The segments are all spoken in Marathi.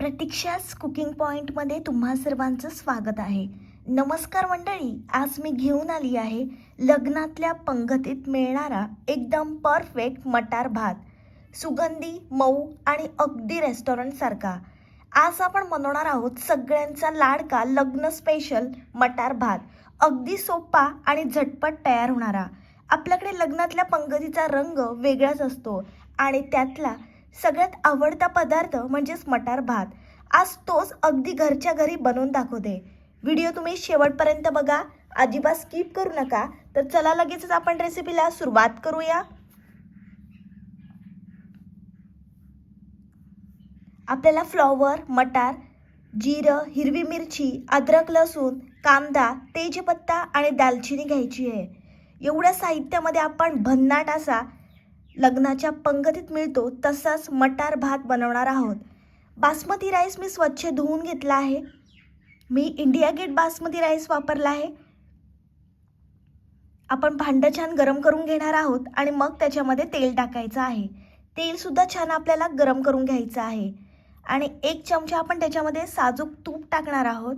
प्रतीक्षाच कुकिंग पॉईंटमध्ये तुम्हा सर्वांचं स्वागत आहे. नमस्कार मंडळी आज मी घेऊन आली आहे लग्नातल्या पंगतीत मिळणारा एकदम परफेक्ट मटार भात. सुगंधी मऊ आणि अगदी रेस्टॉरंटसारखा आज आपण बनवणार आहोत सगळ्यांचा लाडका लग्न स्पेशल मटार भात. अगदी सोपा आणि झटपट तयार होणारा. आपल्याकडे लग्नातल्या पंगतीचा रंग वेगळाच असतो आणि त्यातला सगळ्यात आवडता पदार्थ म्हणजेच मटार भात. आज तोच अगदी घरच्या घरी बनवून दाखवते. व्हिडिओ तुम्ही शेवटपर्यंत बघा. अजिबात स्किप करू नका. तर चला लगेचच आपण रेसिपीला सुरुवात करूया. आपल्याला फ्लॉवर मटार जिरं हिरवी मिरची अद्रक लसूण कांदा तेजपत्ता आणि दालचिनी घ्यायची आहे. एवढ्या साहित्यामध्ये आपण भन्नाट असा लग्नाच्या पंगतीत मिळतो तसाच मटार भात बनवणार आहोत. बासमती राईस मी स्वच्छ धुवून घेतला आहे. मी इंडिया गेट बासमती राईस वापरला आहे. आपण भांडं छान गरम करून घेणार आहोत आणि मग त्याच्यामध्ये तेल टाकायचं आहे. तेलसुद्धा छान आपल्याला गरम करून घ्यायचं आहे. आणि एक चमचा आपण त्याच्यामध्ये साजूक तूप टाकणार आहोत.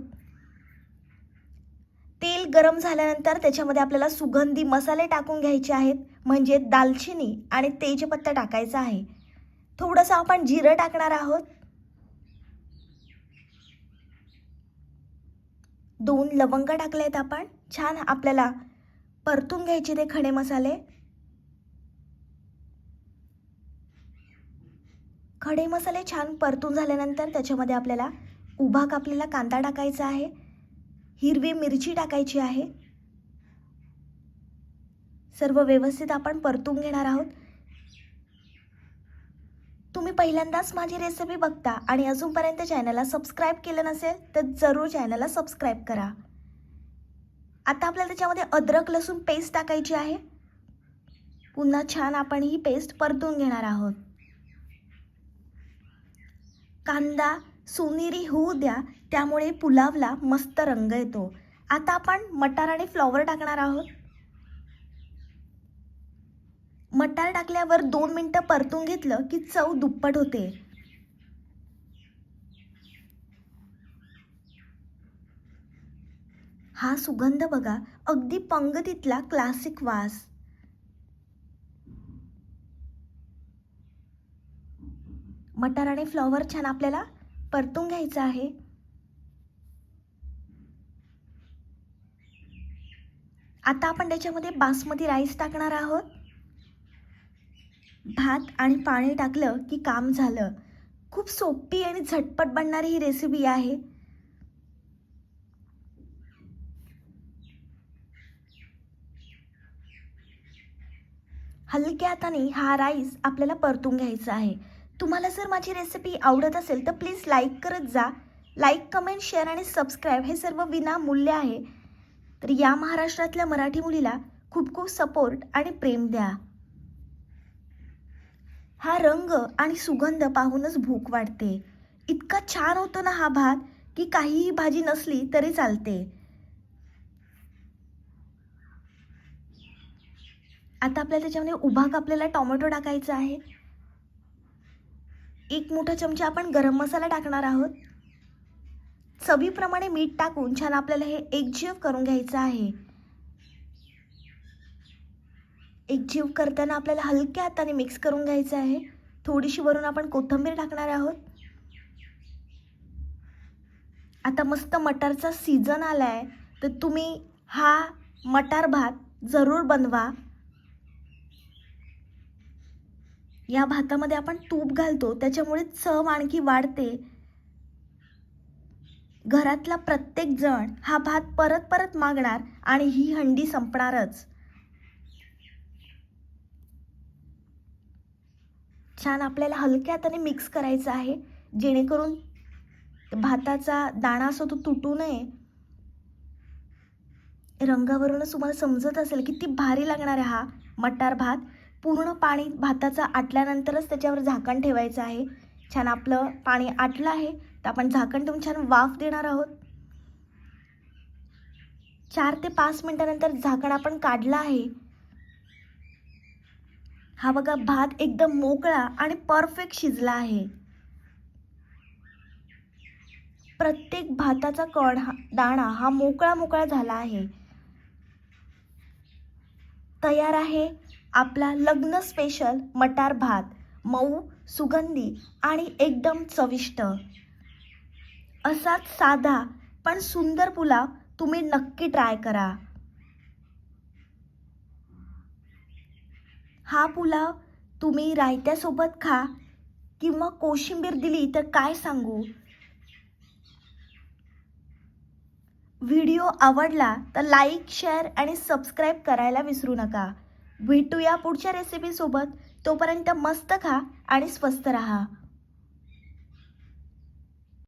तेल गरम झाल्यानंतर त्याच्यामध्ये आपल्याला सुगंधी मसाले टाकून घ्यायचे आहेत म्हणजे दालचिनी आणि तेजपत्ता टाकायचा आहे. थोडंसं आपण जिरं टाकणार आहोत. दोन लवंग टाकले आहेत आपण. छान आपल्याला परतून घ्यायचे ते खडे मसाले. खडे मसाले छान परतून झाल्यानंतर त्याच्यामध्ये आपल्याला उभा कापलेला कांदा टाकायचा आहे. हिरवी मिरची टाकायची आहे. सर्व व्यवस्थित आपण परतून घेणार आहोत. तुम्ही पहिल्यांदाच माझी रेसिपी बघता आणि अजूनपर्यंत चॅनलला सबस्क्राईब केलं नसेल तर जरूर चॅनलला सबस्क्राईब करा. आता आपल्याला त्याच्यामध्ये अद्रक लसूण पेस्ट टाकायची आहे. पुन्हा छान आपण ही पेस्ट परतून घेणार आहोत. कांदा सोनेरी होऊ द्या त्यामुळे पुलावला मस्त रंग येतो. आता आपण मटार आणि फ्लॉवर टाकणार आहोत. मटार टाकल्यावर दोन मिनटं परतून घेतलं की चव दुप्पट होते. हा सुगंध बघा अगदी पंगतीतला क्लासिक वास. मटार आणि फ्लॉवर छान आपल्याला परतून घ्यायचं आहे. आता आपण त्याच्यामध्ये बासमती राईस टाकणार आहोत. भात आणि पाणी टाकलं की काम झालं. खूप सोपी आणि झटपट बनणारी ही रेसिपी आहे. हलक्या हाताने हा राईस आपल्याला परतून घ्यायचा आहे. तुम्हाला जर माझी रेसिपी आवडत असेल तर प्लीज लाईक करत जा. लाईक कमेंट शेअर आणि सबस्क्राईब हे सर्व विनामूल्य आहे. तर या महाराष्ट्रातल्या मराठी मुलीला खूप खूप सपोर्ट आणि प्रेम द्या. हा रंग आणि सुगंध पाहूनच भूक वाटते इतका छान होतो ना हा भात की काहीही भाजी नसली तरी चालते. आता आपल्याला त्याच्यामध्ये उभा कापलेला टोमॅटो टाकायचा आहे. एक मोठा चमचा आपण गरम मसाला टाकणार आहोत. चवीप्रमाणे मीठ टाकून छान आपल्याला हे एकजीव करून घ्यायचं आहे. एकजीव करताना आपल्याला हलक्या हाताने मिक्स करून घ्यायचं आहे. थोडीशी वरून आपण कोथिंबीर टाकणार आहोत. आता मस्त मटारचा सीझन आला आहे तर तुम्ही हा मटार भात जरूर बनवा. या भातामध्ये आपण तूप घालतो त्याच्यामुळे चव आणखी वाढते. घरातला प्रत्येक जण हा भात परत परत मागणार आणि ही हंडी संपणारच. छान आपल्याला हलक्या हाताने मिक्स करायचं आहे जेणेकरून भाताचा दाणा असो तो तुटू नये. रंगावरूनच तुम्हाला समजत असेल किती भारी लागणार आहे हा मटार भात. पूर्ण पाणी भाताचं आटल्यानंतरच त्याच्यावर झाकण ठेवायचं आहे. छान आपलं पाणी आटलं आहे. तर आपण झाकण ठेवून छान वाफ देणार आहोत. चार ते पाच मिनटानंतर झाकण आपण काढलं आहे. हा बघा भात एकदम मोकळा आणि परफेक्ट शिजला आहे. प्रत्येक भाताचा कण हा दाणा हा मोकळा मोकळा झाला आहे. तयार आहे. आपला लग्न स्पेशल मटार भात मऊ सुगंधी आणि एकदम चविष्ट. असाच साधा पण सुंदर पुलाव तुम्ही नक्की ट्राय करा. हा पुलाव तुम्ही रायत्यासोबत खा किंवा कोशिंबीर दिली तर काय सांगू? व्हिडिओ आवडला तर लाईक शेअर आणि सबस्क्राईब करायला विसरू नका. भेटूया पुढच्या रेसिपीसोबत तोपर्यंत मस्त खा आणि स्वस्त रहा.